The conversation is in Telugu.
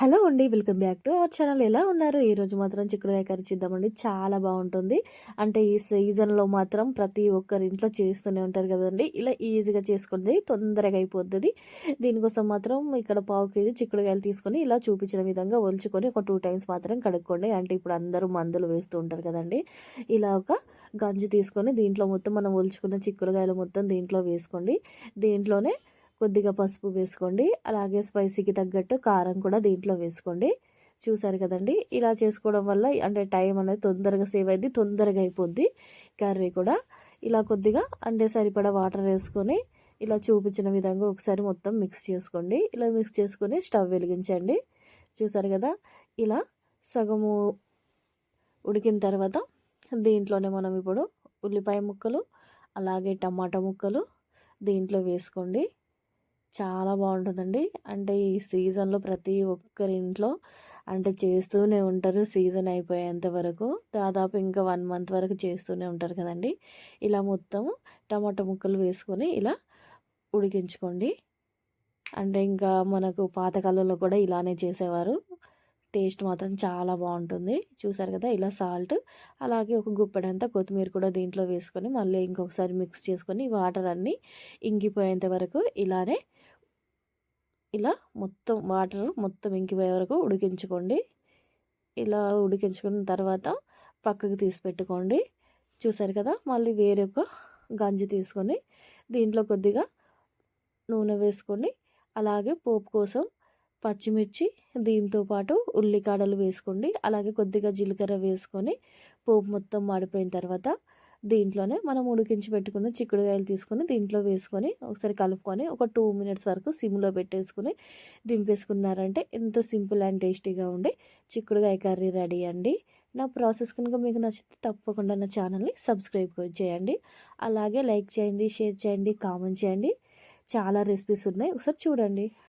హలో అండి welcome back to our channel. ఎలా ఉన్నారు? ఈరోజు మాత్రం చిక్కుడుకాయ కర్రీ చేద్దామండి. చాలా బాగుంటుంది. అంటే ఈ సీజన్లో మాత్రం ప్రతి ఒక్కరి ఇంట్లో చేస్తూనే ఉంటారు కదండి. ఇలా ఈజీగా చేసుకుంది తొందరగా అయిపోతుంది దీనికోసం మాత్రం ఇక్కడ పావు కేజీ చిక్కుడుకాయలు తీసుకొని ఇలా చూపించిన విధంగా ఒలుచుకొని ఒక టూ టైమ్స్ మాత్రం కడుక్కోండి. అంటే ఇప్పుడు అందరూ మందులు వేస్తూ ఉంటారు కదండి. ఇలా ఒక గంజి తీసుకొని దీంట్లో మొత్తం మనం ఒలుచుకున్న చిక్కుడుకాయలు మొత్తం దీంట్లో వేసుకోండి. దీంట్లోనే కొద్దిగా పసుపు వేసుకోండి. అలాగే స్పైసీకి తగ్గట్టు కారం కూడా దీంట్లో వేసుకోండి. చూసారు కదండి? ఇలా చేసుకోవడం వల్ల అంటే టైం అనేది తొందరగా సేవ్ అయింది తొందరగా అయిపోద్ది కర్రీ కూడా. ఇలా కొద్దిగా అంటే సరిపడా వాటర్ వేసుకొని ఇలా చూపించిన విధంగా ఒకసారి మొత్తం మిక్స్ చేసుకోండి. ఇలా మిక్స్ చేసుకొని స్టవ్ వెలిగించండి. చూసారు కదా? ఇలా సగము ఉడికిన తర్వాత దీంట్లోనే మనం ఇప్పుడు ఉల్లిపాయ ముక్కలు అలాగే టమాటా ముక్కలు దీంట్లో వేసుకోండి. చాలా బాగుంటుందండి. అంటే ఈ సీజన్లో ప్రతి ఒక్కరి ఇంట్లో అంటే చేస్తూనే ఉంటారు. సీజన్ అయిపోయేంత వరకు. దాదాపు ఇంకా వన్ మంత్ వరకు చేస్తూనే ఉంటారు కదండి. ఇలా మొత్తం టమాటా ముక్కలు వేసుకొని ఇలా ఉడికించుకోండి. అంటే ఇంకా మనకు పాతకాలంలో కూడా ఇలానే చేసేవారు. టేస్ట్ మాత్రం చాలా బాగుంటుంది. చూసారు కదా ఇలా సాల్ట్ అలాగే ఒక గుప్పెడంతా కొత్తిమీర కూడా దీంట్లో వేసుకొని మళ్ళీ ఇంకొకసారి మిక్స్ చేసుకొని వాటర్ అన్నీ ఇంకిపోయేంత వరకు ఇలానే ఇలా మొత్తం వాటర్ మొత్తం ఇంకిపోయే వరకు ఉడికించుకోండి. ఇలా ఉడికించుకున్న తర్వాత పక్కకి తీసి పెట్టుకోండి. చూసారు కదా మళ్ళీ వేరే ఒక గంజి తీసుకొని దీంట్లో కొద్దిగా నూనె వేసుకొని అలాగే పోపు కోసం పచ్చిమిర్చి దీంతో పాటు ఉల్లికాడలు వేసుకోండి. అలాగే కొద్దిగా జీలకర్ర వేసుకొని పోపు మొత్తం మాడిపోయిన తర్వాత దీంట్లోనే మనం ఉడికించి పెట్టుకున్న చిక్కుడుకాయలు తీసుకొని దీంట్లో వేసుకొని ఒకసారి కలుపుకొని ఒక టూ మినిట్స్ వరకు సిమ్లో పెట్టేసుకుని దింపేసుకున్నారంటే ఎంతో సింపుల్ అండ్ టేస్టీగా ఉండే చిక్కుడుకాయ కర్రీ రెడీ అండి. నా ప్రాసెస్ కనుక మీకు నచ్చితే తప్పకుండా నా ఛానల్ని సబ్స్క్రైబ్ చేయండి. అలాగే లైక్ చేయండి షేర్ చేయండి కామెంట్ చేయండి. చాలా రెసిపీస్ ఉన్నాయి. ఒకసారి చూడండి.